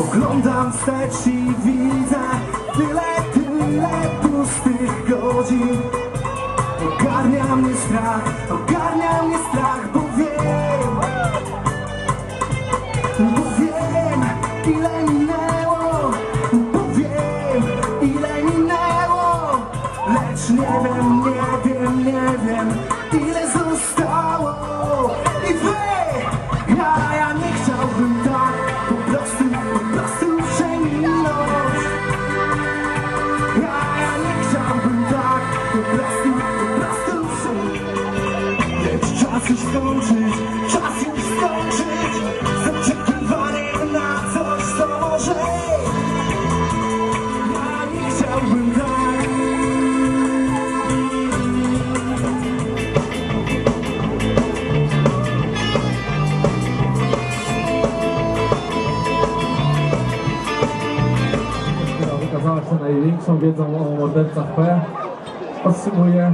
Oglądam wstecz i widzę Tyle, tyle pustych godzin. Ogarnia mnie strach, ogarnia mnie strach Bo wiem Bo wiem, ile minęło Bo wiem, ile minęło. Lecz nie wiem, nie Po prostu, po przeminąć Lecz czas już czas już na coś, nie chciałbym największą wiedzą o mordercach P, 什么呀？